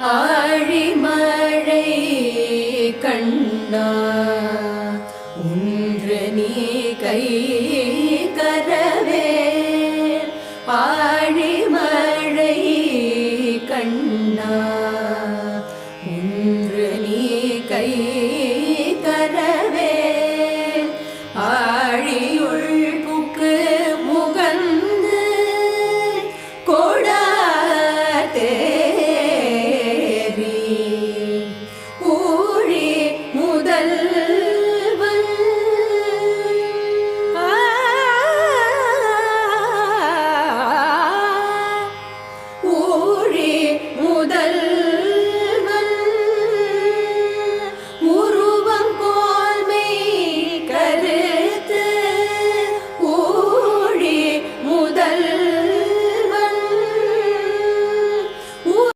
ஆழிமழை கண்ணா ஒன்று நீ கை கரவே. ஆழிமழை கண்ணா ஒன்று நீ கை தோழே முதல்